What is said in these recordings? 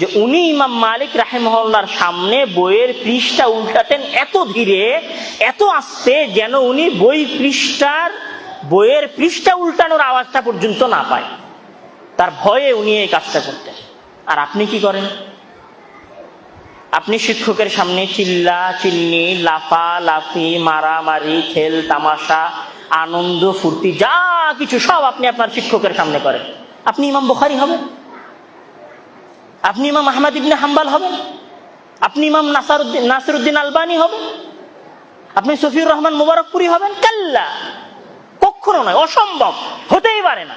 যে উনি ইমাম মালিক রাহেমহল্লার সামনে বইয়ের পৃষ্ঠা উল্টাতেন এত ধীরে, এত আস্তে যেন উনি বই পৃষ্ঠার, বইয়ের পৃষ্ঠা উল্টানোর আওয়াজটা পর্যন্ত না পায়। তার ভয়ে উনি এই কাজটা করতেন। আর আপনি কি করেন? আপনি শিক্ষকের সামনে চিল্লা, চিল্লি, লাফা, লাফি, মারামারি, খেল, তামাশা, আনন্দ, ফুর্তি, যা কিছু সব আপনি আপনার শিক্ষকের সামনে করেন। আপনি ইমাম বোখারি হবেন? আপনি ইমাম আহমদ ইবনে হাম্বাল হবেন? আপনি ইমাম নাসারুদ্দিন নাসিরুদ্দিন আলবানি হবেন? আপনি সফিউর রহমান মুবারকপুরি হবেন? কাল্লা। কখনো নয়, অসম্ভব। হতেই পারে না।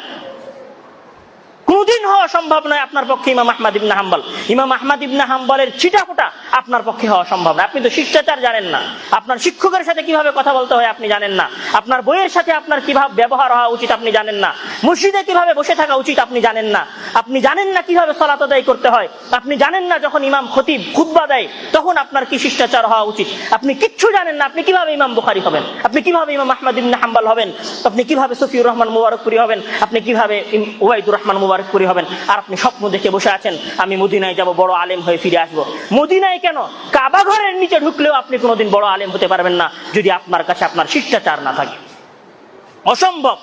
কোনদিন হওয়া সম্ভব নয় আপনার পক্ষে ইমাম আহমদ ইবনে হাম্বল। ইমাম আহমদ ইবনে হাম্বলের চিটাফোটা আপনার পক্ষে হওয়া সম্ভব না আপনি তো শিষ্টাচার জানেন না। আপনার শিক্ষকের সাথে কীভাবে কথা বলতে হয় আপনি জানেন না। আপনার বইয়ের সাথে আপনার কীভাবে ব্যবহার হওয়া উচিত আপনি জানেন না। মসজিদে কীভাবে বসে থাকা উচিত আপনি জানেন না। আপনি জানেন না কীভাবে সলাত আদায় করতে হয়। আপনি জানেন না যখন ইমাম খতিব খুতবা দেয়, তখন আপনার কি শিষ্টাচার হওয়া উচিত? আপনি কিচ্ছু জানেন না, আপনি কীভাবে ইমাম বুখারি হবেন? আপনি কীভাবে ইমাম আহমদ ইবনে হাম্বল হবেন? আপনি কীভাবে সফিউর রহমান মুবারকপুরি হবেন? আপনি কীভাবে ওবায়দুর রহমান মুবারকপুরি হবেন? আর আপনি স্বপ্ন দেখে বসে আছেন, আমি মদিনায় যাব, বড় আলেম হয়ে ফিরে আসব। মদিনায় কেন? কাবা ঘরের নিচে ঢুকলেও আপনি কোনোদিন বড় আলেম হতে পারবেন না, যদি আপনার কাছে আপনার শিষ্টাচার না থাকে। অসম্ভব।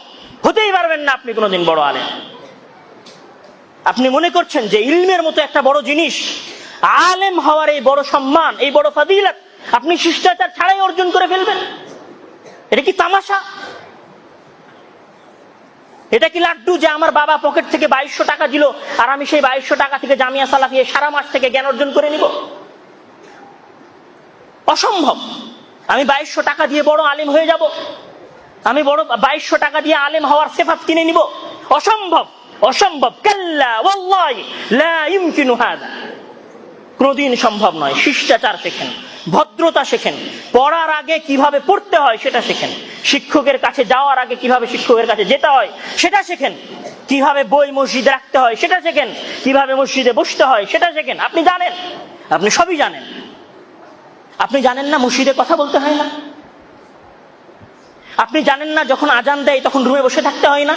হতেই পারবেন না আপনি কোনোদিন বড় আলেম। আপনি মনে করছেন যে ইলমের মতো একটা বড় জিনিস? আলেম হওয়ার এই বড় সম্মান, এই বড় ফাদিলত আপনি শিষ্টাচার ছাড়াই অর্জন করে ফেলবেন? এটা কি তামাশা? এটা কি লাড্ডু যে আমার বাবা পকেট থেকে বাইশশো টাকা দিল, আর আমি সেই বাইশশো টাকা থেকে জামিয়া সালাফিয়ে সারা মাস থেকে জ্ঞান অর্জন করে নিব? অসম্ভব। আমি বাইশশো টাকা দিয়ে বড় আলিম হয়ে যাব। আমি বড় বাইশশো টাকা দিয়ে আলেম হওয়ার সেফাত কিনে নিব। অসম্ভব। অসম্ভব। কাল্লা লা সম্ভব নয়, শিষ্টাচার শেখেন, ভদ্রতা শেখেন, পড়ার আগে কীভাবে পড়তে হয় সেটা শেখেন, শিক্ষকের কাছে যাওয়ার আগে কীভাবে শিক্ষকের কাছে যেতে হয় সেটা শেখেন, কীভাবে বই মসজিদে রাখতে হয় সেটা শেখেন, কীভাবে মসজিদে বসতে হয় সেটা শেখেন। আপনি জানেন? আপনি সবই জানেন। আপনি জানেন না মসজিদে কথা বলতে হয় না? আপনি জানেন না যখন আজান দেয় তখন রুমে বসে থাকতে হয় না?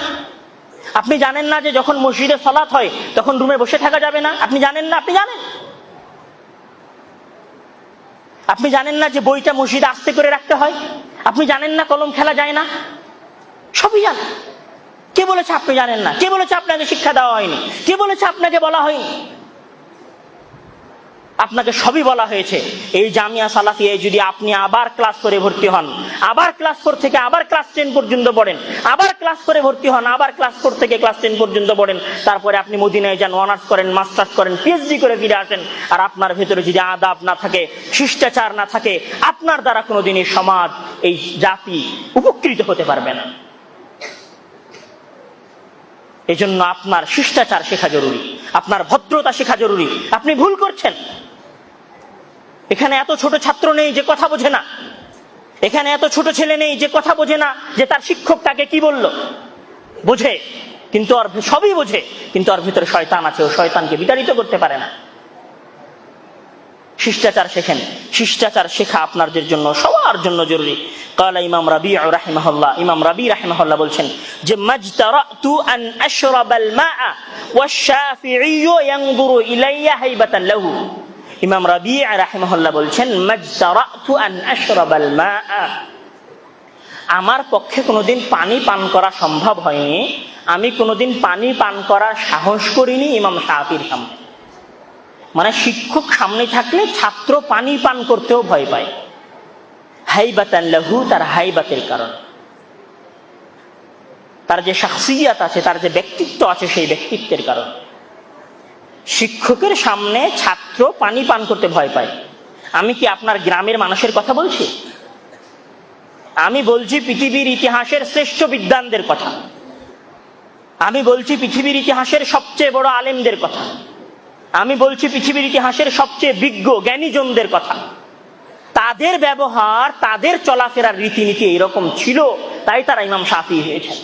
আপনি জানেন না যে যখন মসজিদে সলাৎ হয়, তখন রুমে বসে থাকা যাবে না? আপনি জানেন না? আপনি জানেন? আপনি জানেন না যে বইটা মসজিদে আস্তে করে রাখতে হয়? আপনি জানেন না কলম খেলা যায় না? সবই জানেন। কে বলেছে আপনি জানেন না? কে বলেছে আপনাকে শিক্ষা দেওয়া হয়নি? কে বলেছে আপনাকে বলা হয়নি? আপনাকে সবই বলা হয়েছে। এই জামিয়া সালাফিয়ায় যদি আপনি আবার ক্লাস করে ভর্তি হন, আবার ক্লাস ফোর থেকে আবার ক্লাস টেন পর্যন্ত পড়েন, আবার ক্লাস করে ভর্তি হন, আবার ক্লাস ফোর থেকে ক্লাস টেন পর্যন্ত পড়েন, তারপরে আপনি মদিনায় যান অনার্স করেন মাস্টার্স করেন পিএইচডি করে ফিরে আসেন, আর আপনার ভেতরে যদি আদাব না থাকে, শিষ্টাচার না থাকে, আপনার দ্বারা কোনোদিন এই সমাজ এই জাতি উপকৃত হতে পারবে না। এই জন্য আপনার শিষ্টাচার শেখা জরুরি, আপনার ভদ্রতা শেখা জরুরি। আপনি ভুল করছেন এখানে এত ছোট ছাত্র নেই যে কথা বোঝে না এখানে এত ছোট ছেলে নেই যে কথা বোঝে না যে তার শিক্ষক তাকে কি বলল বোঝে কিন্তু আর সবই বোঝে কিন্তু আর ভিতরে শয়তান আছে ও শয়তানকে বিতাড়িত করতে পারে না শিষ্টাচার শেখেন শিষ্টাচার শেখা আপনাদের জন্য সবার জন্য জরুরি قال ইমাম রাবি রাহিমাহুল্লাহ ইমাম রাবি রাহিমাহুল্লাহ বলছেন যে মাজতারাতু আন আশরাবাল মা'a والشافعي ينظر الي هيبه له ইমাম রাবি রাহিমাহুল্লাহ বলছেন আমার পক্ষে কোনোদিন পানি পান করা সম্ভব হয়নি। আমি কোনোদিন পানি পান করার সাহস করিনি ইমাম শাফির সামনে। মানে শিক্ষক সামনে থাকলে ছাত্র পানি পান করতেও ভয় পায়। হাইবাতান লাহু, তার হাইবাতের কারণ। তার যে শাখসিয়াত আছে, তার যে ব্যক্তিত্ব আছে, সেই ব্যক্তিত্বের কারণে। শিক্ষকের সামনে ছাত্র পানি পান করতে ভয় পায়। আমি কি আপনার গ্রামের মানুষের কথা বলছি? আমি বলছি পৃথিবীর ইতিহাসের শ্রেষ্ঠ বিদ্বানদের কথা। আমি বলছি পৃথিবীর ইতিহাসের সবচেয়ে বড় আলেমদের কথা। আমি বলছি পৃথিবীর ইতিহাসের সবচেয়ে বিজ্ঞ জ্ঞানীজনদের কথা। তাদের ব্যবহার, তাদের চলাফেরার রীতিনীতি এরকম ছিল, তাই তারা ইমাম সাফি হয়েছেন।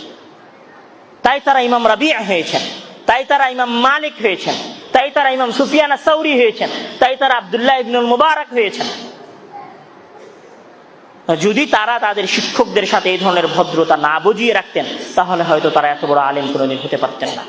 তাই তারা ইমাম রাবি হয়েছেন। তাই তারা ইমাম মালিক হয়েছেন। তাই তারা ইমাম সুফিয়ানা সৌরি হয়েছেন, তাই তারা আবদুল্লাহ ইবনুল মুবারক হয়েছেন। যদি তারা তাদের শিক্ষকদের সাথে এই ধরনের ভদ্রতা না বুঝিয়ে রাখতেন, তাহলে হয়তো তারা এত বড় আলেম কোনোদিন হতে পারতেন না।